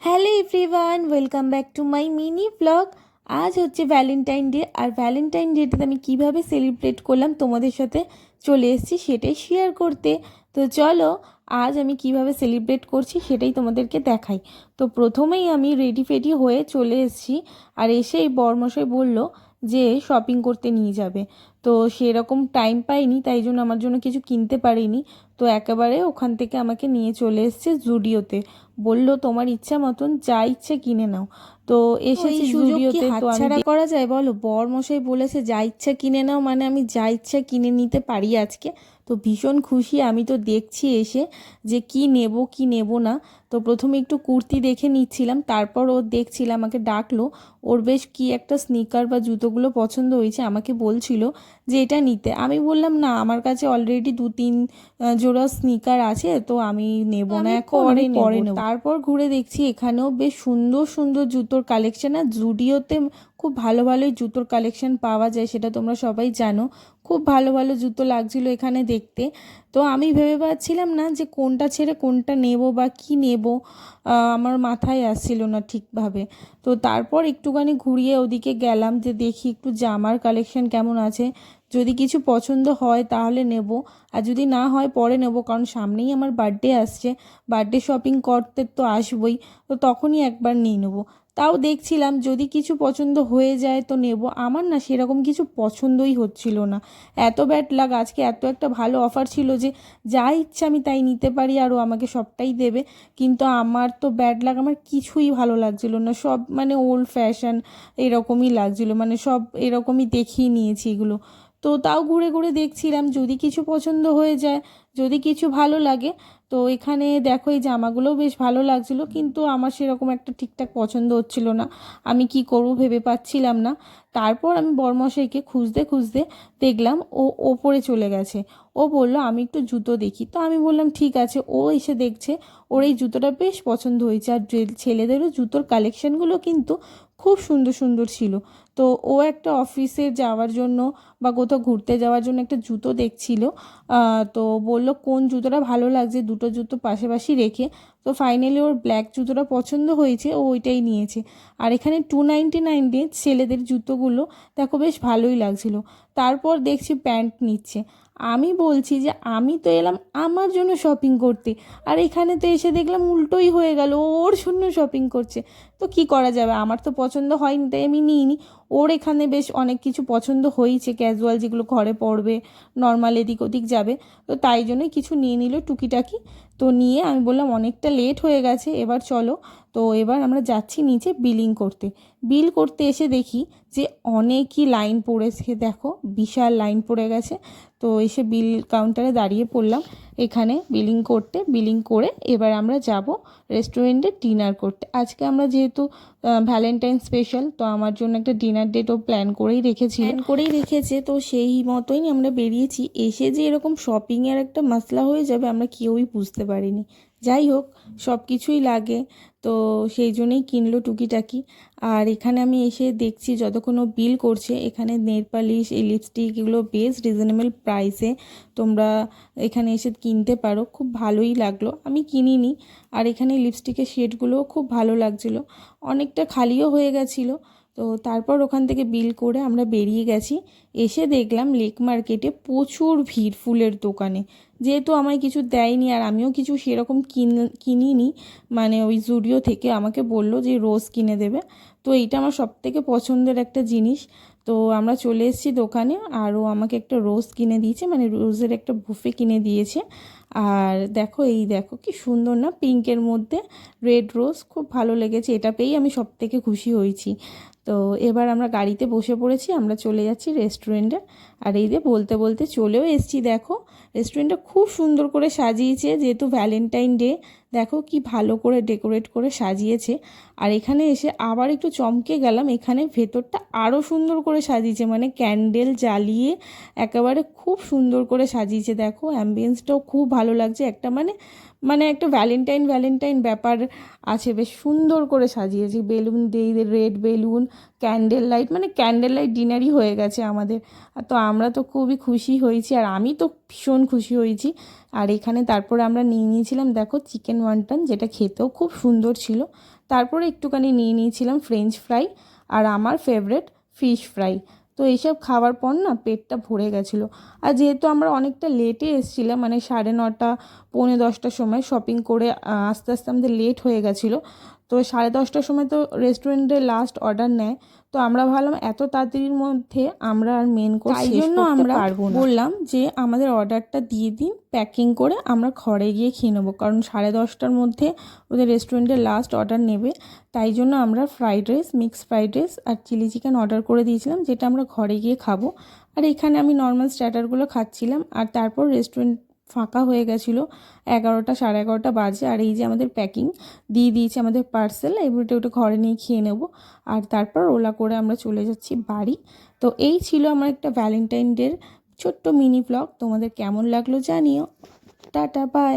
Hello everyone welcome back to my mini blog আজ হচ্ছে Valentine day আর Valentine ডেটাতে আমি কীভাবে সেলিব্রেট করলাম তোমাদের সাথে চলে এসেছি সেটাই শেয়ার করতে। তো চলো, আজ আমি কীভাবে সেলিব্রেট করছি সেটাই তোমাদেরকে দেখাই। তো প্রথমেই আমি রেডি ফেডি হয়ে চলে এসেছি, আর এসেই বরমশাই বলল যে শপিং করতে নিয়ে যাবে। তো সেরকম টাইম পাইনি তাই জন্য আমার জন্য কিছু কিনতে পারিনি। তো একেবারে ওখান থেকে আমাকে নিয়ে চলে এসছে জুডিওতে বলল তোমার ইচ্ছা মতন যা ইচ্ছে কিনে নাও। তো এসেছি জুডিওতে হাতছাড়া করা যায়? বলো বর মশাই বলেছে যা ইচ্ছা কিনে নাও। মানে আমি যা ইচ্ছা কিনে নিতে পারি আজকে। তো ভীষণ খুশি আমি তো দেখছি এসে যে কি নেব কি নেব না। তো প্রথমে একটু কুর্তি দেখে নিচ্ছিলাম তারপর ও দেখছিল আমাকে ডাকলো। ওর বেশ কি একটা স্নিকার বা জুতোগুলো পছন্দ হয়েছে আমাকে বলছিল যে এটা নিতে। আমি বললাম না আমার কাছে অলরেডি দু তিন জোড়া স্নিকার আছে তো আমি নেব না এখন পরে নেব। তারপর ঘুরে দেখছি এখানেও বেশ সুন্দর সুন্দর জুতোর কালেকশন আর জুডিওতে খুব ভালো ভালোই জুতোর কালেকশন পাওয়া যায় সেটা তোমরা সবাই জানো। খুব ভালো ভালো জুতো লাগছিল এখানে দেখতে। তো আমি ভেবে পাচ্ছিলাম না যে কোনটা ছেড়ে কোনটা নেব বা কি নেব আমার মাথায় আসছিল না ঠিকভাবে। তো তারপর একটুখানি ঘুরিয়ে ওদিকে গেলাম যে দেখি একটু জামার কালেকশন কেমন আছে। যদি কিছু পছন্দ হয় তাহলে নেব, আর যদি না হয় পরে নেব, কারণ সামনেই আমার বার্থডে আসছে। বার্থডে শপিং করতে তো আসবই, তো তখনই একবার নিয়ে নেব। তাও দেখছিলাম যদি কিছু পছন্দ হয়ে যায় তো নেব। আমার না সেরকম কিছু পছন্দই হচ্ছিল না। এত ব্যাড লাগ আজকে এত একটা ভালো অফার ছিল যে যা ইচ্ছা আমি তাই নিতে পারি আরও আমাকে সবটাই দেবে। কিন্তু আমার তো ব্যাড লাগ আমার কিছুই ভালো লাগছিল না। সব মানে ওল্ড ফ্যাশন এরকমই লাগছিল মানে সব এরকমই দেখিয়ে নিয়েছি এগুলো। তো তাও ঘুরে ঘুরে দেখছিলাম, যদি কিছু পছন্দ হয়ে যায়, যদি কিছু ভালো লাগে তো এখানে দেখো এই জামাগুলোও বেশ ভালো লাগছিল, কিন্তু আমার সেরকম একটা ঠিকঠাক পছন্দ হচ্ছিল না। আমি কি করব ভেবে পাচ্ছিলাম না। তারপর আমি বরমশাইকে খুঁজতে খুঁজতে দেখলাম ও ওপরে চলে গেছে। ও বলল, আমি একটু জুতো দেখি। তো আমি বললাম, ঠিক আছে। ও এসে দেখছে, ওর এই জুতোটা বেশ পছন্দ হয়েছে। আর ছেলেদেরও জুতোর কালেকশনগুলো কিন্তু খুব সুন্দর সুন্দর ছিল। তো ও একটা অফিসে যাওয়ার জন্য বা কোথাও ঘুরতে যাওয়ার জন্য একটা জুতো দেখছিল। তো বলল, কোন জুতোটা ভালো লাগছে? দুটো জুতো পাশাপাশি রেখে। তো ফাইনালি ওর ব্ল্যাক জুতোটা পছন্দ হয়েছে, ও ওইটাই নিয়েছে। আর এখানে টু নাইনটি নাইনে ছেলেদের জুতোগুলো, দেখো বেশ ভালোই লাগছিল। তারপর দেখছি প্যান্ট নিচ্ছে। আমি বলছি যে আমি তো এলাম আমার জন্য শপিং করতে। আর এখানে তো এসে দেখলাম উল্টোই হয়ে গেল, ওর জন্য শপিং করছে। তো কি করা যাবে? আমার তো পছন্দ হয়নি, তাই আমি নিইনি। ওর এখানে বেশ অনেক কিছু পছন্দ হয়েছে ক্যাজুয়াল যেগুলো ঘরে পড়বে নর্মাল এদিক ওদিক যাবে। তো তাই জন্যই কিছু নিয়ে নিল টুকিটাকি। তো নিয়ে আমি বললাম অনেকটা লেট হয়ে গেছে, এবার চলো। তো এবার আমরা যাচ্ছি নিচে বিলিং করতে। বিল করতে এসে দেখি যে অনেকই লাইন পড়েছে। দেখো, বিশাল লাইন পড়ে গেছে। তো এসে বিল কাউন্টারে দাঁড়িয়ে পড়লাম। এখানে বিলিং করতে, বিলিং করে এবার আমরা যাব রেস্টুরেন্টে ডিনার করতে। আজকে আমরা যেহেতু ভ্যালেন্টাইন স্পেশাল তো আমার জন্য একটা ডিনার ডেটও প্ল্যান করেই রেখেছি। প্ল্যান করেই রেখেছে, তো সেই মতোই আমরা বেরিয়েছি। এসে যে এরকম শপিংয়ের একটা মশলা হয়ে যাবে, আমরা কেউই বুঝতে পারিনি। যাই হোক সব কিছুই লাগে। তো সেই জন্যই কিনলো টুকিটাকি। আর এখানে আমি এসে দেখছি যতক্ষণ বিল করছে, এখানে নেল পালিশ এই লিপস্টিক এগুলো বেশ রিজনেবল প্রাইসে তোমরা এখানে এসে কিনতে পারো। খুব ভালোই লাগল। আমি কিনিনি। আর এখানে লিপস্টিকের শেডগুলোও খুব ভালো লাগছিল। অনেকটা খালিও হয়ে গেছিল। তো তারপর ওখান থেকে বিল করে আমরা বেরিয়ে গেছি। এসে দেখলাম লেক মার্কেটে প্রচুর ভিড় ফুলের দোকানে। যেহেতু আমায় কিছু দেয়নি আর আমিও কিছু সেরকম কিন, কিনিনি মানে ওই জুডিও থেকে আমাকে বলল যে রোজ কিনে দেবে। তো এইটা আমার সব থেকে পছন্দের একটা জিনিস। তো আমরা চলে এসেছি দোকানে আর ও আমাকে একটা রোজ কিনে দিয়েছে মানে রোজের একটা বুফে কিনে দিয়েছে। আর দেখো, এই দেখো কি সুন্দর না, পিঙ্কের মধ্যে রেড রোজ, খুব ভালো লেগেছে। এটা পেয়েই আমি সব থেকে খুশি হয়েছি। তো এবার আমরা গাড়িতে বসে পড়েছি, আমরা চলে যাচ্ছি রেস্টুরেন্টে আর এই যে বলতে বলতে চলেও এসেছি, দেখো। রেস্টুরেন্টটা খুব সুন্দর করে সাজিয়েছে, যেহেতু ভ্যালেন্টাইন ডে দেখো কি ভালো করে ডেকোরেট করে সাজিয়েছে। আর এখানে এসে আবার একটু চমকে গেলাম, এখানে ভেতরটা আরও সুন্দর করে সাজিয়েছে মানে ক্যান্ডেল জ্বালিয়ে একেবারে খুব সুন্দর করে সাজিয়েছে। দেখো অ্যাম্বিয়েন্সটাও খুব ভালো লাগছে, একটা মানে মানে একটা ভ্যালেন্টাইন ভ্যালেন্টাইন ব্যাপার আছে, বেশ সুন্দর করে সাজিয়েছি। বেলুন দিয়ে রেড বেলুন ক্যান্ডেল লাইট মানে ক্যান্ডেল লাইট ডিনারই হয়ে গেছে আমাদের। তো আমরা তো খুবই খুশি হয়েছি, আর আমি তো ভীষণ খুশি হয়েছি। আর এখানে তারপরে আমরা নিয়ে নিয়েছিলাম, দেখো চিকেন ওয়ান্টন যেটা খেতেও খুব সুন্দর ছিল। তারপরে একটুখানি নিয়ে নিয়েছিলাম ফ্রেঞ্চ ফ্রাই আর আমার ফেভারেট ফিশ ফ্রাই তো এইসব খাওয়ার পর না পেটটা ভরে গেছিল। আর যেহেতু আমরা অনেকটা লেটে এসেছিলাম মানে সাড়ে নটা, পৌনে দশটার সময় শপিং করে আস্তে আস্তে আমাদের লেট হয়ে গেছিল তো সাড়ে দশটার সময় তো রেস্টুরেন্টে লাস্ট অর্ডার নেয়। তো আমরা ভাবলাম এত তাড়াতাড়ির মধ্যে আমরা আর মেন কোর্স জন্য আমরা বললাম যে আমাদের অর্ডারটা দিয়ে দিন প্যাকিং করে আমরা ঘরে গিয়ে খেয়ে নেব। কারণ সাড়ে দশটার মধ্যে ওদের রেস্টুরেন্টে লাস্ট অর্ডার নেবে। তাই জন্য আমরা fried rice mix fried rice আর চিলি চিকেন অর্ডার করে দিয়েছিলাম যেটা আমরা ঘরে গিয়ে খাব। আর এখানে আমি নর্মাল স্ট্যাটারগুলো খাচ্ছিলাম। আর তারপর রেস্টুরেন্ট ফাঁকা হয়ে গেছিল। এগারোটা, সাড়ে এগারোটা বাজে আর এই যে আমাদের প্যাকিং দিয়ে দিয়েছে আমাদের পার্সেল এবারটা ওটা ঘরে নিয়ে খেয়ে নেব। আর তারপর ওলা করে আমরা চলে যাচ্ছি বাড়ি। তো এই ছিল আমার একটা ভ্যালেন্টাইন ডের ছোট্ট মিনি ব্লগ তোমাদের কেমন লাগল জানিও। Tata bye